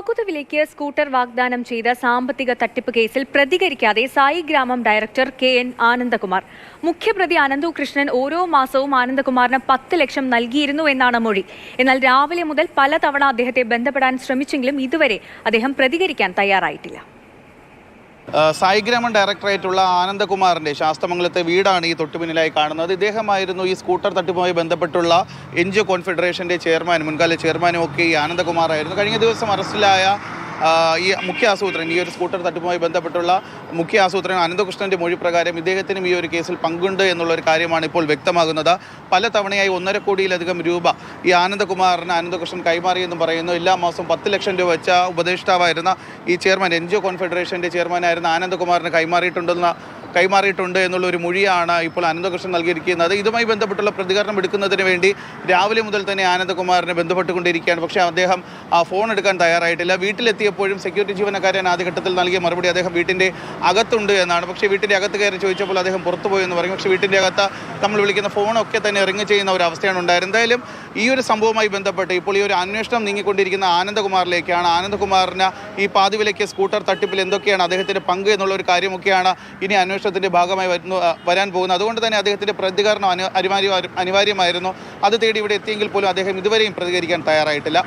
പകുതി വിലയ്ക്ക് സ്കൂട്ടർ വാഗ്ദാനം ചെയ്ത സാമ്പത്തിക തട്ടിപ്പ് കേസിൽ പ്രതികരിക്കാതെ സായി ഗ്രാമം ഡയറക്ടർ കെ എൻ ആനന്ദകുമാർ. മുഖ്യപ്രതി അനന്തു കൃഷ്ണൻ ഓരോ മാസവും ആനന്ദകുമാറിന് പത്ത് ലക്ഷം നൽകിയിരുന്നു എന്നാണ് മൊഴി. എന്നാൽ രാവിലെ മുതൽ പലതവണ അദ്ദേഹത്തെ ബന്ധപ്പെടാൻ ശ്രമിച്ചെങ്കിലും ഇതുവരെ അദ്ദേഹം പ്രതികരിക്കാൻ തയ്യാറായിട്ടില്ല. സായിഗ്രാമൻ ഡയറക്ടറായിട്ടുള്ള ആനന്ദകുമാറിന്റെ ശാസ്തമംഗലത്തെ വീടാണ് ഈ തൊട്ടുപിന്നിലായി കാണുന്നത്. ഇദ്ദേഹമായിരുന്നു ഈ സ്കൂട്ടർ തട്ടിപ്പുമായി ബന്ധപ്പെട്ടുള്ള എൻ ജി ഒ കോൺഫെഡറേഷന്റെ ചെയർമാൻ മുൻകാല ചെയർമാനും ഒക്കെ ഈ ആനന്ദകുമാറായിരുന്നു. കഴിഞ്ഞ ദിവസം അറസ്റ്റിലായ ഈ മുഖ്യ ആസൂത്രൻ ഈ ഒരു സ്കൂട്ടർ തട്ടിപ്പുമായി ബന്ധപ്പെട്ടുള്ള മുഖ്യ ആസൂത്രൻ അനന്തകൃഷ്ണന്റെ മൊഴി പ്രകാരം ഇദ്ദേഹത്തിനും ഈ ഒരു കേസിൽ പങ്കുണ്ട് എന്നുള്ള ഒരു കാര്യമാണ് ഇപ്പോൾ വ്യക്തമാകുന്നത്. പല തവണയായി ഒന്നര കോടിയിലധികം രൂപ ഈ ആനന്ദകുമാറിന് അനന്തകൃഷ്ണൻ കൈമാറിയെന്നും പറയുന്നു. എല്ലാ മാസവും പത്ത് ലക്ഷം രൂപ വെച്ച ഉപദേഷ്ടാവായിരുന്ന ഈ ചെയർമാൻ എൻ ജി ഒ കോൺഫെഡറേഷന്റെ ചെയർമാനായിരുന്ന ആനന്ദകുമാറിന് കൈമാറിയിട്ടുണ്ടെന്ന കൈമാറിയിട്ടുണ്ട് എന്നുള്ള ഒരു മൊഴിയാണ് ഇപ്പോൾ അനന്തകൃഷ്ണൻ നൽകിയിരിക്കുന്നത്. ഇതുമായി ബന്ധപ്പെട്ടുള്ള പ്രതികരണം എടുക്കുന്നതിന് വേണ്ടി രാവിലെ മുതൽ തന്നെ ആനന്ദകുമാറിനെ ബന്ധപ്പെട്ടുകൊണ്ടിരിക്കുകയാണ്. പക്ഷേ അദ്ദേഹം ആ ഫോൺ എടുക്കാൻ തയ്യാറായിട്ടില്ല. വീട്ടിലെത്തിയപ്പോഴും സെക്യൂരിറ്റി ജീവനക്കാരൻ ആദ്യഘട്ടത്തിൽ നൽകിയ മറുപടി അദ്ദേഹം വീട്ടിന്റെ അകത്തുണ്ട് എന്നാണ്. പക്ഷേ വീട്ടിന്റെ അകത്ത് കയറി ചോദിച്ചപ്പോൾ അദ്ദേഹം പുറത്തു പോയി എന്ന് പറയും പക്ഷേ വീട്ടിന്റെ അകത്ത് നമ്മൾ വിളിക്കുന്ന ഫോണൊക്കെ തന്നെ റിങ് ചെയ്യുന്ന ഒരു അവസ്ഥയാണ് ഉണ്ടായിരുന്നത്. എന്തായാലും ഈ ഒരു സംഭവവുമായി ബന്ധപ്പെട്ട് ഇപ്പോൾ ഈ ഒരു അന്വേഷണം നീങ്ങിക്കൊണ്ടിരിക്കുന്ന ആനന്ദകുമാറിലേക്കാണ്. ആനന്ദകുമാറിന് ഈ പാതിവിലയ്ക്ക് സ്കൂട്ടർ തട്ടിപ്പിൽ എന്തൊക്കെയാണ് അദ്ദേഹത്തിന്റെ പങ്ക് എന്നുള്ള ഒരു കാര്യമൊക്കെയാണ് ഇനി അന്വേഷണത്തിന്റെ ഭാഗമായി വരുന്നു വരാൻ പോകുന്നത്. അതുകൊണ്ട് തന്നെ അദ്ദേഹത്തിന്റെ പ്രതികരണം അനിവാര്യ അനിവാര്യമായിരുന്നു. അത് തേടി ഇവിടെ എത്തിയെങ്കിൽ പോലും അദ്ദേഹം ഇതുവരെയും പ്രതികരിക്കാൻ തയ്യാറായിട്ടില്ല.